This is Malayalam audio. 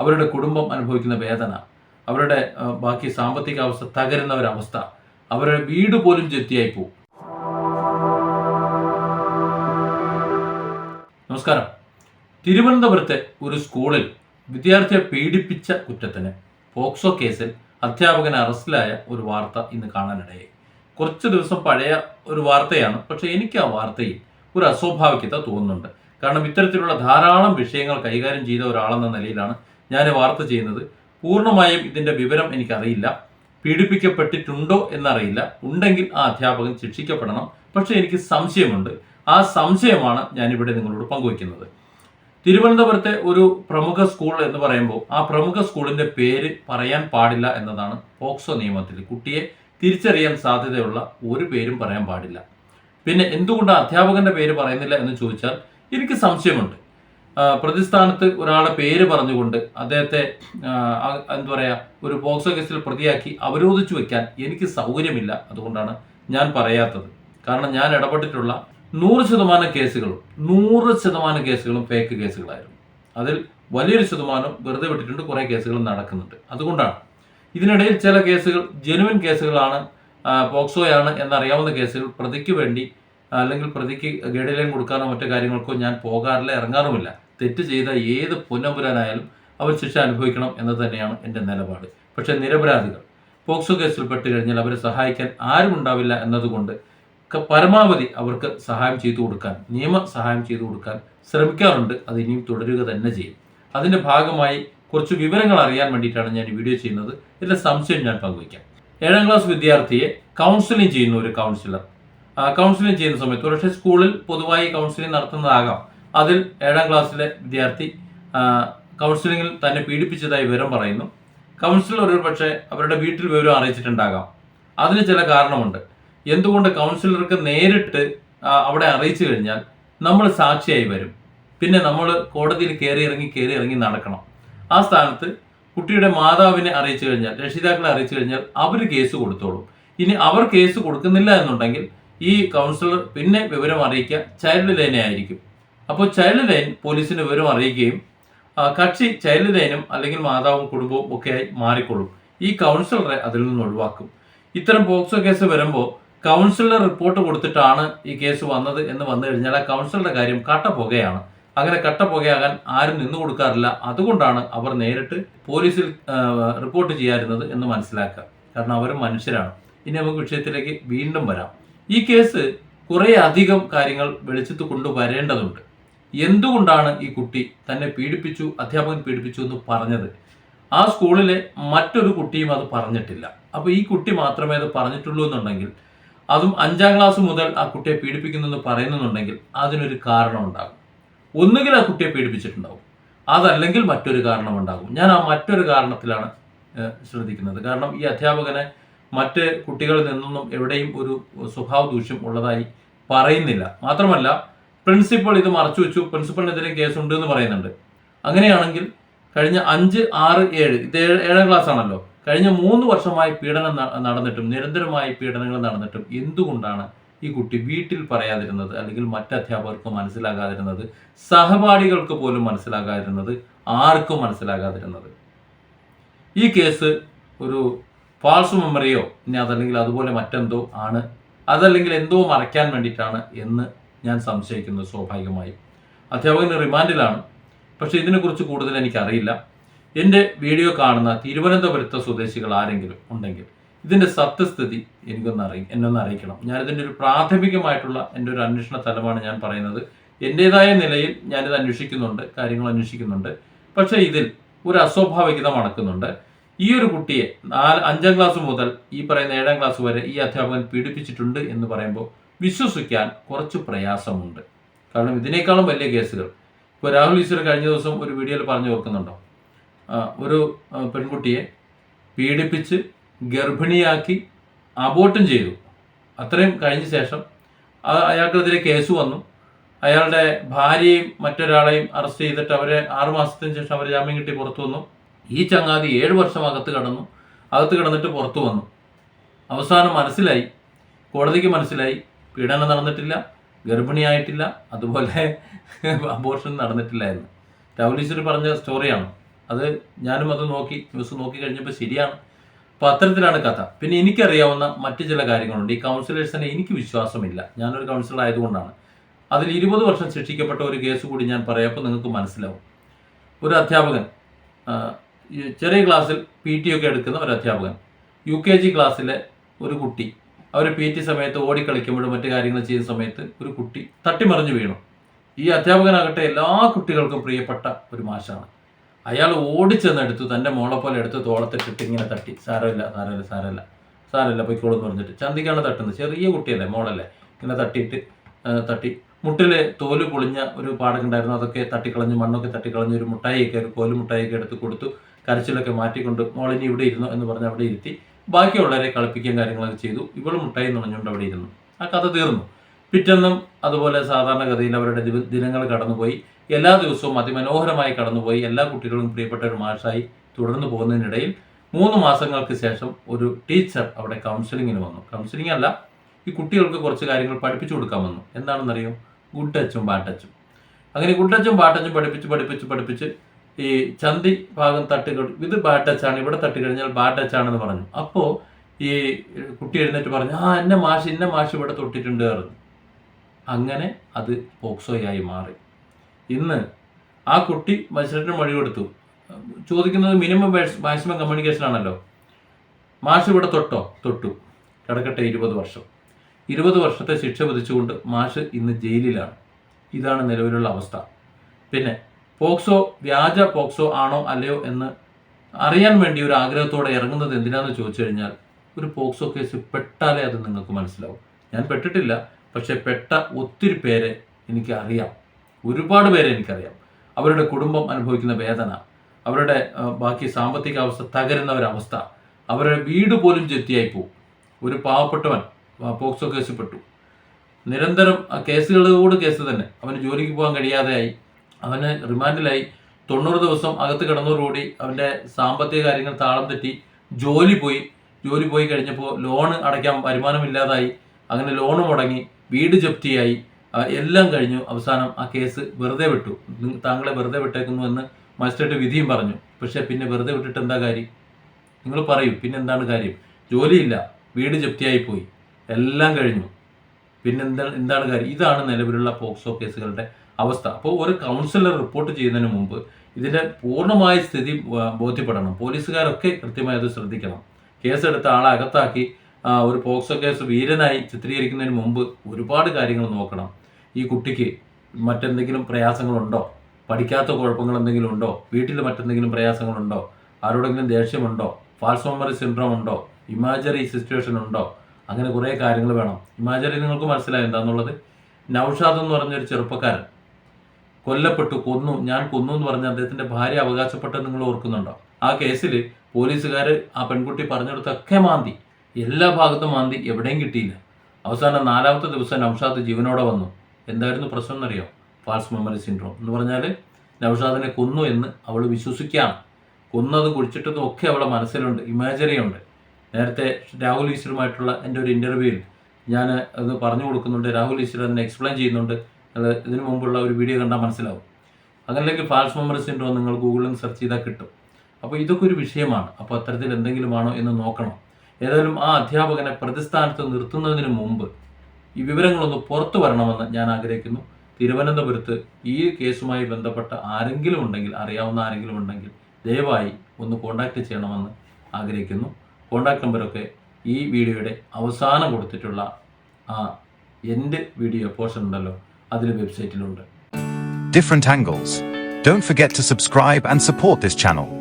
അവരുടെ കുടുംബം അനുഭവിക്കുന്ന വേദന അവരുടെ ബാക്കി സാമ്പത്തിക അവസ്ഥ തകരുന്ന ഒരവസ്ഥ അവരുടെ വീട് പോലും ചെത്തിയായി പോകും നമസ്കാരം. തിരുവനന്തപുരത്തെ ഒരു സ്കൂളിൽ വിദ്യാർത്ഥിയെ പീഡിപ്പിച്ച കുറ്റത്തിന് പോക്സോ കേസിൽ അധ്യാപകൻ അറസ്റ്റിലായ ഒരു വാർത്ത ഇന്ന് കാണാനിടയായി. കുറച്ച് ദിവസം പഴയ ഒരു വാർത്തയാണ് പക്ഷെ എനിക്ക് ആ വാർത്തയിൽ ഒരു അസ്വാഭാവികത തോന്നുന്നുണ്ട്. കാരണം ഇത്തരത്തിലുള്ള ധാരാളം വിഷയങ്ങൾ കൈകാര്യം ചെയ്ത ഒരാളെന്ന നിലയിലാണ് ഞാൻ വാർത്ത ചെയ്യുന്നത്. പൂർണമായും ഇതിന്റെ വിവരം എനിക്കറിയില്ല. പീഡിപ്പിക്കപ്പെട്ടിട്ടുണ്ടോ എന്നറിയില്ല. ഉണ്ടെങ്കിൽ ആ അധ്യാപകൻ ശിക്ഷിക്കപ്പെടണം. പക്ഷേ എനിക്ക് സംശയമുണ്ട്. ആ സംശയമാണ് ഞാനിവിടെ നിങ്ങളോട് പങ്കുവയ്ക്കുന്നത്. തിരുവനന്തപുരത്തെ ഒരു പ്രമുഖ സ്കൂൾ എന്ന് പറയുമ്പോൾ ആ പ്രമുഖ സ്കൂളിന്റെ പേര് പറയാൻ പാടില്ല എന്നതാണ് പോക്സോ നിയമത്തിൽ. കുട്ടിയെ തിരിച്ചറിയാൻ സാധ്യതയുള്ള ഒരു പേരും പറയാൻ പാടില്ല. പിന്നെ എന്തുകൊണ്ട് അധ്യാപകന്റെ പേര് പറയുന്നില്ല എന്ന് ചോദിച്ചാൽ എനിക്ക് സംശയമുണ്ട്. പ്രതിസ്ഥാനത്ത് ഒരാളെ പേര് പറഞ്ഞുകൊണ്ട് അദ്ദേഹത്തെ എന്താ പറയുക ഒരു പോക്സോ കേസിൽ പ്രതിയാക്കി അവരോധിച്ചു വെക്കാൻ എനിക്ക് സൗകര്യമില്ല അതുകൊണ്ടാണ് ഞാൻ പറയാത്തത്. കാരണം ഞാൻ ഇടപെട്ടിട്ടുള്ള നൂറ് ശതമാനം കേസുകളും നൂറ് ശതമാനം കേസുകളും ഫേക്ക് കേസുകളായിരുന്നു. അതിൽ വലിയൊരു ശതമാനം വെറുതെ വിട്ടിട്ടുണ്ട് കുറേ കേസുകൾ നടക്കുന്നുണ്ട്. അതുകൊണ്ടാണ്. ഇതിനിടയിൽ ചില കേസുകൾ ജെനുവിൻ കേസുകളാണ് പോക്സോയാണ് എന്നറിയാവുന്ന കേസുകൾ പ്രതിക്ക് വേണ്ടി അല്ലെങ്കിൽ പ്രതിക്ക് ഗൈഡ് കൊടുക്കാനോ മറ്റു കാര്യങ്ങൾക്കോ ഞാൻ പോകാറില്ല ഇറങ്ങാറുമില്ല. തെറ്റ് ചെയ്ത ഏത് പുനപുരനായാലും അവർ ശിക്ഷ അനുഭവിക്കണം എന്നത് തന്നെയാണ് എന്റെ നിലപാട്. പക്ഷേ നിരപരാധികൾ പോക്സോ കേസിൽ പെട്ട് കഴിഞ്ഞാൽ അവരെ സഹായിക്കാൻ ആരും ഉണ്ടാവില്ല എന്നതുകൊണ്ട് പരമാവധി അവർക്ക് സഹായം ചെയ്തു കൊടുക്കാൻ നിയമ സഹായം ചെയ്തു കൊടുക്കാൻ ശ്രമിക്കാറുണ്ട്. അത് ഇനിയും തുടരുക തന്നെ ചെയ്യും. അതിന്റെ ഭാഗമായി കുറച്ച് വിവരങ്ങൾ അറിയാൻ വേണ്ടിയിട്ടാണ് ഞാൻ ഈ വീഡിയോ ചെയ്യുന്നത്. ഇതിന്റെ സംശയം ഞാൻ പങ്കുവയ്ക്കാം. ഏഴാം ക്ലാസ് വിദ്യാർത്ഥിയെ കൗൺസിലിംഗ് ചെയ്യുന്ന ഒരു കൗൺസിലർ കൗൺസിലിംഗ് ചെയ്യുന്ന സമയത്ത്. ഒരുപക്ഷെ സ്കൂളിൽ പൊതുവായി കൗൺസിലിംഗ് നടത്തുന്നതാകാം. അതിൽ ഏഴാം ക്ലാസ്സിലെ വിദ്യാർത്ഥി കൗൺസിലിംഗിൽ തന്നെ പീഡിപ്പിച്ചതായി വിവരം പറയുന്നു. കൗൺസിലർ ഒരു പക്ഷേ അവരുടെ വീട്ടിൽ വിവരം അറിയിച്ചിട്ടുണ്ടാകാം. അതിന് ചില കാരണമുണ്ട്. എന്തുകൊണ്ട് കൗൺസിലർക്ക് നേരിട്ട് അവിടെ അറിയിച്ചു കഴിഞ്ഞാൽ നമ്മൾ സാക്ഷിയായി വരും. പിന്നെ നമ്മൾ കോടതിയിൽ കയറി ഇറങ്ങി കയറി ഇറങ്ങി നടക്കണം. ആ സ്ഥാനത്ത് കുട്ടിയുടെ മാതാവിനെ അറിയിച്ചു കഴിഞ്ഞാൽ രക്ഷിതാക്കളെ അറിയിച്ചു കഴിഞ്ഞാൽ അവർ കേസ് കൊടുത്തോളും. ഇനി അവർ കേസ് കൊടുക്കുന്നില്ല എന്നുണ്ടെങ്കിൽ ഈ കൗൺസിലർ പിന്നെ വിവരം അറിയിക്കുക ചൈൽഡ് ലൈനെ ആയിരിക്കും. അപ്പോൾ ചൈൽഡ് ലൈൻ പോലീസിന് വിവരം അറിയിക്കുകയും കക്ഷി ചൈൽഡ് ലൈനും അല്ലെങ്കിൽ മാതാവും കുടുംബവും ഒക്കെയായി മാറിക്കൊള്ളും. ഈ കൗൺസിലറെ അതിൽ നിന്ന് ഒഴിവാക്കും. ഇത്തരം പോക്സോ കേസ് വരുമ്പോൾ കൗൺസിലർ റിപ്പോർട്ട് കൊടുത്തിട്ടാണ് ഈ കേസ് വന്നത് എന്ന് വന്നു കഴിഞ്ഞാൽ ആ കൗൺസിലറുടെ കാര്യം കട്ടപ്പുകയാണ്. അങ്ങനെ കട്ടപ്പുകയാകാൻ ആരും നിന്നു കൊടുക്കാറില്ല. അതുകൊണ്ടാണ് അവർ നേരിട്ട് പോലീസിൽ റിപ്പോർട്ട് ചെയ്യാറുന്നത് എന്ന് മനസ്സിലാക്കുക. കാരണം അവരും മനുഷ്യരാണ്. ഇനി നമുക്ക് വിഷയത്തിലേക്ക് വീണ്ടും വരാം. ഈ കേസ് കുറേ അധികം കാര്യങ്ങൾ വെളിച്ചത്ത് കൊണ്ടുവരേണ്ടതുണ്ട് എന്തുകൊണ്ടാണ് ഈ കുട്ടി തന്നെ പീഡിപ്പിച്ചു അധ്യാപകൻ പീഡിപ്പിച്ചു എന്ന് പറഞ്ഞത്? ആ സ്കൂളിലെ മറ്റൊരു കുട്ടിയും അത് പറഞ്ഞിട്ടില്ല. അപ്പോൾ ഈ കുട്ടി മാത്രമേ അത് പറഞ്ഞിട്ടുള്ളൂ എന്നുണ്ടെങ്കിൽ അതും അഞ്ചാം ക്ലാസ് മുതൽ ആ കുട്ടിയെ പീഡിപ്പിക്കുന്നെന്ന് പറയുന്നുണ്ടെങ്കിൽ അതിനൊരു കാരണം ഉണ്ടാകും. ഒന്നുകിൽ ആ കുട്ടിയെ പീഡിപ്പിച്ചിട്ടുണ്ടാവും. അതല്ലെങ്കിൽ മറ്റൊരു കാരണമുണ്ടാകും. ഞാൻ ആ മറ്റൊരു കാരണത്തിലാണ് ശ്രദ്ധിക്കുന്നത്. കാരണം ഈ അധ്യാപകനെ മറ്റ് കുട്ടികളിൽ നിന്നൊന്നും എവിടെയും ഒരു സ്വഭാവ ദൂഷ്യം ഉള്ളതായി പറയുന്നില്ല. മാത്രമല്ല പ്രിൻസിപ്പൾ ഇത് മറച്ചു വെച്ചു. പ്രിൻസിപ്പളിനെതിരെ കേസുണ്ട് എന്ന് പറയുന്നുണ്ട്. അങ്ങനെയാണെങ്കിൽ കഴിഞ്ഞ അഞ്ച് ആറ് ഏഴ് ഇത് ഏഴ് ക്ലാസ് ആണല്ലോ. കഴിഞ്ഞ മൂന്ന് വർഷമായി പീഡനം നടന്നിട്ടും നിരന്തരമായി പീഡനങ്ങൾ നടന്നിട്ടും എന്തുകൊണ്ടാണ് ഈ കുട്ടി വീട്ടിൽ പറയാതിരുന്നത്? അല്ലെങ്കിൽ മറ്റ് അധ്യാപകർക്ക് മനസ്സിലാകാതിരുന്നത്? സഹപാഠികൾക്ക് പോലും മനസ്സിലാകാതിരുന്നത്? ആർക്കും മനസ്സിലാകാതിരുന്നത്? ഈ കേസ് ഒരു ഫാൾസ് മെമ്മറിയോ ഇനി അതല്ലെങ്കിൽ അതുപോലെ മറ്റെന്തോ ആണ്. അതല്ലെങ്കിൽ എന്തോ മറയ്ക്കാൻ വേണ്ടിയിട്ടാണ് എന്ന് ഞാൻ സംശയിക്കുന്നത് സ്വാഭാവികമായും. അധ്യാപകൻ റിമാൻഡിലാണ് പക്ഷെ ഇതിനെക്കുറിച്ച് കൂടുതൽ എനിക്കറിയില്ല. എന്റെ വീഡിയോ കാണുന്ന തിരുവനന്തപുരത്തെ സ്വദേശികൾ ആരെങ്കിലും ഉണ്ടെങ്കിൽ ഇതിന്റെ സത്യസ്ഥിതി എനിക്കൊന്ന് അറിയി എന്നൊന്ന് അറിയിക്കണം. ഞാനിതിന്റെ ഒരു പ്രാഥമികമായിട്ടുള്ള എന്റെ ഒരു അന്വേഷണ തലമാണ് ഞാൻ പറയുന്നത്. എന്റെതായ നിലയിൽ ഞാനിത് അന്വേഷിക്കുന്നുണ്ട് കാര്യങ്ങൾ അന്വേഷിക്കുന്നുണ്ട്. പക്ഷേ ഇതിൽ ഒരു അസ്വാഭാവികത മണക്കുന്നുണ്ട്. ഈ ഒരു കുട്ടിയെ നാല് അഞ്ചാം ക്ലാസ് മുതൽ ഈ പറയുന്ന ഏഴാം ക്ലാസ് വരെ ഈ അധ്യാപകൻ പീഡിപ്പിച്ചിട്ടുണ്ട് എന്ന് പറയുമ്പോൾ വിശ്വസിക്കാൻ കുറച്ച് പ്രയാസമുണ്ട്. കാരണം ഇതിനേക്കാളും വലിയ കേസുകൾ. ഇപ്പോൾ രാഹുൽ ഈശ്വർ കഴിഞ്ഞ ദിവസം ഒരു വീഡിയോയിൽ പറഞ്ഞു ഓർക്കുന്നുണ്ടോ? ഒരു പെൺകുട്ടിയെ പീഡിപ്പിച്ച് ഗർഭിണിയാക്കി അബോട്ടും ചെയ്തു. അത്രയും കഴിഞ്ഞ ശേഷം അയാൾക്കെതിരെ കേസ് വന്നു. അയാളുടെ ഭാര്യയും മറ്റൊരാളെയും അറസ്റ്റ് ചെയ്തിട്ട് അവരെ ആറുമാസത്തിന് ശേഷം അവർ ജാമ്യം കിട്ടി പുറത്തു വന്നു. ഈ ചങ്ങാതി ഏഴ് വർഷം അകത്ത് കടന്നു. അകത്ത് കിടന്നിട്ട് പുറത്തു വന്നു. അവസാനം മനസ്സിലായി. കോടതിക്ക് മനസ്സിലായി. പീഡനം നടന്നിട്ടില്ല. ഗർഭിണിയായിട്ടില്ല. അതുപോലെ അബോർഷൻ നടന്നിട്ടില്ല എന്ന് രാഹുലീശ്വരി പറഞ്ഞ സ്റ്റോറിയാണ് അത് ഞാനും അത് നോക്കി ന്യൂസ് നോക്കി കഴിഞ്ഞപ്പോൾ ശരിയാണ്. അപ്പോൾ അത്തരത്തിലാണ് കഥ. പിന്നെ എനിക്കറിയാവുന്ന മറ്റു ചില കാര്യങ്ങളുണ്ട്. ഈ കൗൺസിലേഴ്സിനെ എനിക്ക് വിശ്വാസമില്ല. ഞാനൊരു കൗൺസിലർ ആയതുകൊണ്ടാണ്. അതിൽ ഇരുപത് വർഷം ശിക്ഷിക്കപ്പെട്ട ഒരു കേസ് കൂടി ഞാൻ പറയാം. അപ്പോൾ നിങ്ങൾക്ക് മനസ്സിലാവും. ഒരു അധ്യാപകൻ ചെറിയ ക്ലാസ്സിൽ പി ടി ഒക്കെ എടുക്കുന്ന ഒരു അധ്യാപകൻ. യു കെ ജി ക്ലാസ്സിലെ ഒരു കുട്ടി. അവർ പി ടി സമയത്ത് ഓടിക്കളിക്കുമ്പോഴും മറ്റു കാര്യങ്ങൾ ചെയ്യുന്ന സമയത്ത് ഒരു കുട്ടി തട്ടിമറിഞ്ഞു വീണു. ഈ അധ്യാപകനാകട്ടെ എല്ലാ കുട്ടികൾക്കും പ്രിയപ്പെട്ട ഒരു മാഷാണ്. അയാൾ ഓടിച്ചെന്നെടുത്തു തന്റെ മോളെ പോലെ എടുത്ത് തോളത്തിട്ടിട്ട് ഇങ്ങനെ തട്ടി. സാരമില്ല സാരമില്ല സാരമില്ല. സാരമില്ല പൊയ്ക്കോളൂ എന്ന് പറഞ്ഞിട്ട് ചന്തിക്കാണ് തട്ടുന്നത്. ചെറിയ കുട്ടിയല്ലേ മോളല്ലേ? ഇങ്ങനെ തട്ടിയിട്ട് തട്ടി. മുട്ടിലെ തോൽ പൊളിഞ്ഞ ഒരു പാടൊക്കെ ഉണ്ടായിരുന്നു. അതൊക്കെ തട്ടിക്കളഞ്ഞ് മണ്ണൊക്കെ തട്ടിക്കളഞ്ഞ് ഒരു മുട്ടായിയൊക്കെ ഒരു കോൽ എടുത്ത് കൊടുത്തു. കരച്ചിലൊക്കെ മാറ്റിക്കൊണ്ട് മോളിനി ഇവിടെ ഇരുന്നു എന്ന് പറഞ്ഞ് അവിടെ ഇരുത്തി ബാക്കിയുള്ളവരെ കളിപ്പിക്കുകയും കാര്യങ്ങളൊക്കെ ചെയ്തു. ഇവൾ മുട്ടായി നുണഞ്ഞുകൊണ്ട് അവിടെ ഇരുന്നു. ആ കഥ തീർന്നു. പിറ്റെന്നും അതുപോലെ സാധാരണ ഗതിയിൽ അവരുടെ ദിനങ്ങൾ കടന്നുപോയി. എല്ലാ ദിവസവും അതിമനോഹരമായി കടന്നുപോയി. എല്ലാ കുട്ടികളും പ്രിയപ്പെട്ട ഒരു മാഷായി തുടർന്നു പോകുന്നതിനിടയിൽ മൂന്ന് മാസങ്ങൾക്ക് ശേഷം ഒരു ടീച്ചർ അവിടെ കൗൺസിലിങ്ങിന് വന്നു. കൗൺസിലിംഗ് അല്ല ഈ കുട്ടികൾക്ക് കുറച്ച് കാര്യങ്ങൾ പഠിപ്പിച്ചു കൊടുക്കാൻ വന്നു. എന്താണെന്നറിയോ? ഗുഡ് ടച്ചും ബാഡ് ടച്ചും. അങ്ങനെ ഗുഡ് ടച്ചും ബാഡ് ടച്ചും പഠിപ്പിച്ച് പഠിപ്പിച്ച് പഠിപ്പിച്ച് ഈ ചന്തി ഭാഗം തട്ടി ഇത് ബാഡ് ടച്ചാണ് ഇവിടെ തട്ടി കഴിഞ്ഞാൽ ബാഡ് ടച്ചാണെന്ന് പറഞ്ഞു. അപ്പോൾ ഈ കുട്ടി എഴുന്നേറ്റ് പറഞ്ഞു ആ എന്നെ മാഷ് ഇന്ന മാഷ് ഇവിടെ തൊട്ടിട്ടുണ്ട് പറഞ്ഞു. അങ്ങനെ അത് പോക്സോയായി മാറി. ഇന്ന് ആ കുട്ടി മത്സരത്തിന് മൊഴി കൊടുത്തു. ചോദിക്കുന്നത് മിനിമം മാക്സിമം കമ്മ്യൂണിക്കേഷൻ ആണല്ലോ. മാഷ് ഇവിടെ തൊട്ടോ? തൊട്ടു. കിടക്കട്ടെ ഇരുപത് വർഷം. ഇരുപത് വർഷത്തെ ശിക്ഷ വിധിച്ചുകൊണ്ട് മാഷ് ഇന്ന് ജയിലിലാണ്. ഇതാണ് നിലവിലുള്ള അവസ്ഥ. പിന്നെ പോക്സോ വ്യാജ പോക്സോ ആണോ അല്ലയോ എന്ന് അറിയാൻ വേണ്ടി ഒരു ആഗ്രഹത്തോടെ ഇറങ്ങുന്നത് എന്തിനാന്ന് ചോദിച്ചു കഴിഞ്ഞാൽ ഒരു പോക്സോ കേസ് പെട്ടാലേ അത് നിങ്ങൾക്ക് മനസ്സിലാവും. ഞാൻ പെട്ടിട്ടില്ല പക്ഷെ പെട്ട ഒത്തിരി പേരെ എനിക്ക് അറിയാം ഒരുപാട് പേരെ എനിക്കറിയാം. അവരുടെ കുടുംബം അനുഭവിക്കുന്ന വേദന അവരുടെ ബാക്കി സാമ്പത്തിക അവസ്ഥ തകരുന്ന ഒരവസ്ഥ അവരുടെ വീട് പോലും ചെത്തിയായി പോകും ഒരു പാവപ്പെട്ടവൻ പോക്സോ കേസ് പെട്ടു. നിരന്തരം ആ കേസുകളോട് കേസ് തന്നെ. അവന് ജോലിക്ക് പോകാൻ കഴിയാതെയായി. അവന് റിമാൻഡിലായി തൊണ്ണൂറ് ദിവസം അകത്ത് കിടന്നതോടുകൂടി അവന്റെ സാമ്പത്തിക കാര്യങ്ങൾ താളം തെറ്റി ജോലി പോയി. ജോലി പോയി കഴിഞ്ഞപ്പോൾ ലോണ് അടയ്ക്കാൻ വരുമാനമില്ലാതായി. അങ്ങനെ ലോണ് മുടങ്ങി വീട് ജപ്തിയായി. എല്ലാം കഴിഞ്ഞു. അവസാനം ആ കേസ് വെറുതെ വിട്ടു. താങ്കളെ വെറുതെ വിട്ടേക്കുന്നു എന്ന് മജിസ്ട്രേറ്റ് വിധിയും പറഞ്ഞു. പക്ഷേ പിന്നെ വെറുതെ വിട്ടിട്ട് എന്താ കാര്യം? നിങ്ങൾ പറയും പിന്നെ എന്താണ് കാര്യം? ജോലിയില്ല വീട് ജപ്തിയായി പോയി. എല്ലാം കഴിഞ്ഞു. പിന്നെ എന്താ എന്താണ് കാര്യം? ഇതാണ് നിലവിലുള്ള പോക്സോ കേസുകളുടെ അവസ്ഥ. അപ്പോൾ ഒരു കൗൺസിലർ റിപ്പോർട്ട് ചെയ്യുന്നതിന് മുമ്പ് ഇതിന്റെ പൂർണമായ സ്ഥിതി ബോധ്യപ്പെടണം. പോലീസുകാരൊക്കെ കൃത്യമായി അത് ശ്രദ്ധിക്കണം. കേസെടുത്ത ആളെ അകത്താക്കി ഒരു പോക്സോ കേസ് വീരനായി ചിത്രീകരിക്കുന്നതിന് മുമ്പ് ഒരുപാട് കാര്യങ്ങൾ നോക്കണം. ഈ കുട്ടിക്ക് മറ്റെന്തെങ്കിലും പ്രയാസങ്ങളുണ്ടോ? പഠിക്കാത്ത കുഴപ്പങ്ങൾ എന്തെങ്കിലും ഉണ്ടോ? വീട്ടിൽ മറ്റെന്തെങ്കിലും പ്രയാസങ്ങളുണ്ടോ? ആരോടെങ്കിലും ദേഷ്യമുണ്ടോ? ഫാൾസ് മെമ്മറി സിൻഡ്രോം ഉണ്ടോ? ഇമാജറി സിറ്റുവേഷൻ ഉണ്ടോ? അങ്ങനെ കുറേ കാര്യങ്ങൾ വേണം. ഇമാജറി നിങ്ങൾക്ക് മനസ്സിലായി എന്താണെന്നുള്ളത് നൗഷാദ് എന്ന് പറഞ്ഞൊരു ചെറുപ്പക്കാരൻ കൊല്ലപ്പെട്ടു കൊന്നു ഞാൻ കൊന്നു എന്ന് പറഞ്ഞ അദ്ദേഹത്തിന്റെ ഭാര്യ അവകാശപ്പെട്ടത് നിങ്ങൾ ഓർക്കുന്നുണ്ടോ? ആ കേസിൽ പോലീസുകാർ ആ പെൺകുട്ടി പറഞ്ഞെടുത്തൊക്കെ മാന്തി. എല്ലാ ഭാഗത്തും മാന്തി എവിടെയും കിട്ടിയില്ല. അവസാനം നാലാമത്തെ ദിവസം നൌഷാദ് ജീവനോടെ വന്നു. എന്തായിരുന്നു പ്രശ്നം എന്നറിയോ? ഫാൾസ് മെമ്മറി സിൻഡ്രോം എന്ന് പറഞ്ഞാൽ നൌഷാദിനെ കൊന്നു എന്ന് അവൾ വിശ്വസിക്കുകയാണ്. കൊന്നത് കുഴിച്ചിട്ടതും ഒക്കെ അവളെ മനസ്സിലുണ്ട് ഇമാജറി ഉണ്ട്. നേരത്തെ രാഹുൽ ഈശ്വരുമായിട്ടുള്ള എന്റെ ഒരു ഇന്റർവ്യൂവിൽ ഞാൻ അത് പറഞ്ഞു കൊടുക്കുന്നുണ്ട് രാഹുൽ ഈശ്വർ അതിനെ എക്സ്പ്ലെയിൻ ചെയ്യുന്നുണ്ട്. അത് ഇതിനു മുമ്പുള്ള ഒരു വീഡിയോ കണ്ടാൽ മനസ്സിലാവും. അങ്ങനെയെങ്കിൽ ഫാൾസ് മെമ്മറി സിൻഡ്രോം നിങ്ങൾ ഗൂഗിളിൽ സെർച്ച് ചെയ്താൽ കിട്ടും. അപ്പോൾ ഇതൊക്കെ ഒരു വിഷയമാണ്. അപ്പോൾ അത്തരത്തിൽ എന്തെങ്കിലും ആണോ എന്ന് നോക്കണം. ഏതായാലും ആ അധ്യാപകനെ പ്രതിസ്ഥാനത്ത് നിർത്തുന്നതിന് മുമ്പ് ഈ വിവരങ്ങളൊന്ന് പുറത്തു വരണമെന്ന് ഞാൻ ആഗ്രഹിക്കുന്നു. തിരുവനന്തപുരത്ത് ഈ കേസുമായി ബന്ധപ്പെട്ട ആരെങ്കിലും ഉണ്ടെങ്കിൽ അറിയാവുന്ന ആരെങ്കിലും ഉണ്ടെങ്കിൽ ദയവായി ഒന്ന് കോൺടാക്റ്റ് ചെയ്യണമെന്ന് ആഗ്രഹിക്കുന്നു. കോണ്ടാക്ട് നമ്പറൊക്കെ ഈ വീഡിയോയുടെ അവസാനം കൊടുത്തിട്ടുള്ള ആ എന്റെ വീഡിയോ പോർഷൻ ഉണ്ടല്ലോ. അതിൽ വെബ്സൈറ്റിലുണ്ട് different angles. Don't forget to subscribe and support this channel.